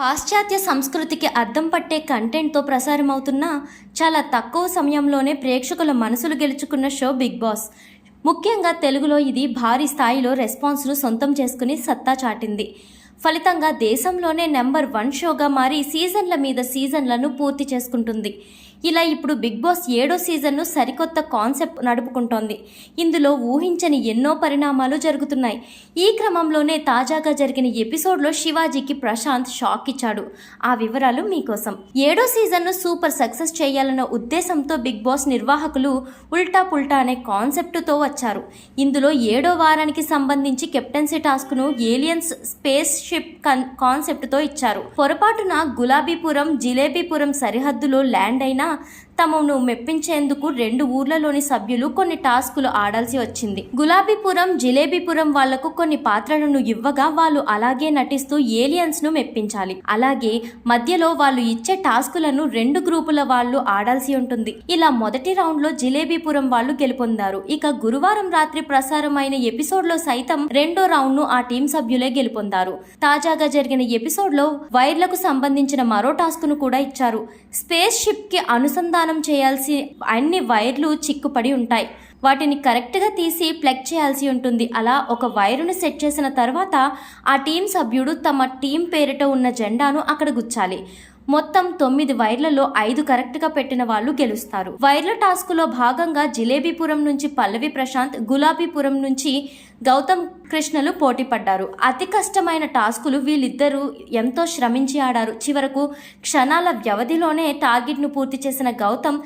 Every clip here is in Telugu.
పాశ్చాత్య సంస్కృతికి అద్దం పట్టే కంటెంట్తో ప్రసారమవుతున్న చాలా తక్కువ సమయంలోనే ప్రేక్షకుల మనసులు గెలుచుకున్న షో బిగ్ బాస్. ముఖ్యంగా తెలుగులో ఇది భారీ స్థాయిలో రెస్పాన్స్ను సొంతం చేసుకుని సత్తా చాటింది. ఫలితంగా దేశంలోనే నెంబర్ వన్ షోగా మారి సీజన్ల మీద సీజన్లను పూర్తి చేసుకుంటుంది. ఇలా ఇప్పుడు బిగ్ బాస్ ఏడో సీజన్ను సరికొత్త కాన్సెప్ట్ నడుపుకుంటోంది. ఇందులో ఊహించని ఎన్నో పరిణామాలు జరుగుతున్నాయి. ఈ క్రమంలోనే తాజాగా జరిగిన ఎపిసోడ్లో శివాజీకి ప్రశాంత్ షాక్ ఇచ్చాడు. ఆ వివరాలు మీకోసం. ఏడో సీజన్ను సూపర్ సక్సెస్ చేయాలన్న ఉద్దేశంతో బిగ్ బాస్ నిర్వాహకులు ఉల్టా పుల్టా అనే కాన్సెప్ట్తో వచ్చారు. ఇందులో ఏడో వారానికి సంబంధించి కెప్టెన్సీ టాస్క్ను ఏలియన్స్ స్పేస్ షిప్ కన్ కాన్సెప్ట్తో ఇచ్చారు. పొరపాటున గులాబీపురం జిలేబీపురం సరిహద్దులో ల్యాండ్ అయిన తమను మెప్పించేందుకు రెండు ఊర్లలోని సభ్యులు కొన్ని టాస్కులు ఆడాల్సి వచ్చింది. గులాబీపురం జిలేబీపురం వాళ్ళకు కొన్ని పాత్రలను ఇవ్వగా వాళ్ళు అలాగే నటిస్తూ ఏలియన్స్ను మెప్పించాలి. అలాగే మధ్యలో వాళ్ళు ఇచ్చే టాస్కులను రెండు గ్రూపుల వాళ్ళు ఆడాల్సి ఉంటుంది. ఇలా మొదటి రౌండ్లో జిలేబీపురం వాళ్ళు గెలుపొందారు. ఇక గురువారం రాత్రి ప్రసారమైన ఎపిసోడ్లో సైతం రెండో రౌండ్ను ఆ టీం సభ్యులే గెలుపొందారు. తాజాగా జరిగిన ఎపిసోడ్లో వైర్లకు సంబంధించిన మరో టాస్క్ను కూడా ఇచ్చారు. స్పేస్ షిప్కి అనుసంధానం చేయాల్సి అన్ని వైర్లు చిక్కుపడి ఉంటాయి. వాటిని కరెక్ట్గా తీసి ప్లగ్ చేయాల్సి ఉంటుంది. అలా ఒక వైరును సెట్ చేసిన తర్వాత ఆ టీం సభ్యుడు తమ టీం పేరిట ఉన్న జెండాను అక్కడ గుచ్చాలి. మొత్తం తొమ్మిది వైర్లలో ఐదు కరెక్ట్గా పెట్టిన వాళ్ళు గెలుస్తారు. వైర్ల టాస్క్లో భాగంగా జిలేబీపురం నుంచి పల్లవి ప్రశాంత్ గులాబీపురం నుంచి గౌతమ్ కృష్ణలు పోటీ పడ్డారు. అతి కష్టమైన టాస్కులు వీళ్ళిద్దరూ ఎంతో శ్రమించి ఆడారు. చివరకు క్షణాల వ్యవధిలోనే టార్గెట్ను పూర్తి చేసిన గౌతమ్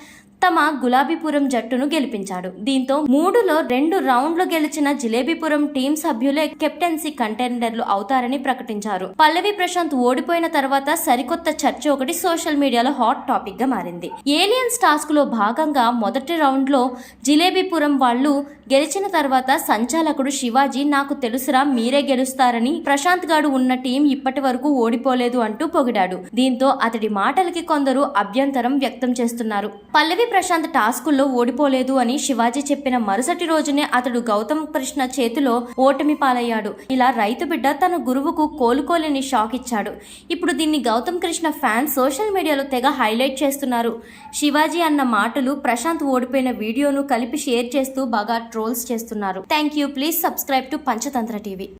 తమ గులాబీపురం జట్టును గెలిపించాడు. దీంతో మూడులో రెండు రౌండ్లు గెలిచిన జిలేబీపురం టీం సభ్యులే కెప్టెన్సీ కంటెండర్లు అవుతారని ప్రకటించారు. పల్లవి ప్రశాంత్ ఓడిపోయిన తర్వాత సరికొత్త చర్చ ఒకటి సోషల్ మీడియాలో హాట్ టాపిక్గా మారింది. ఏలియన్స్ టాస్క్లో భాగంగా మొదటి రౌండ్లో జిలేబీపురం వాళ్ళు గెలిచిన తర్వాత సంచాలకుడు శివాజీ నాకు తెలుసురా మీరే గెలుస్తారని ప్రశాంత్ గాడు ఉన్న టీం ఇప్పటి వరకు ఓడిపోలేదు అంటూ పొగిడాడు. దీంతో అతడి మాటలకి కొందరు అభ్యంతరం వ్యక్తం చేస్తున్నారు. పల్లవి ప్రశాంత్ టాస్కుల్లో ఓడిపోలేదు అని శివాజీ చెప్పిన మరుసటి రోజునే అతడు గౌతమ్ కృష్ణ చేతిలో ఓటమి పాలయ్యాడు. ఇలా రైతు బిడ్డ తన గురువుకు కోలుకోలేని షాక్ ఇచ్చాడు. ఇప్పుడు దీన్ని గౌతమ్ కృష్ణ ఫ్యాన్స్ సోషల్ మీడియాలో తెగ హైలైట్ చేస్తున్నారు. శివాజీ అన్న మాటలు ప్రశాంత్ ఓడిపోయిన వీడియోను కలిపి షేర్ చేస్తూ బాగా ట్రోల్స్ చేస్తున్నారు. Thank you. Please subscribe to Panchatantra TV.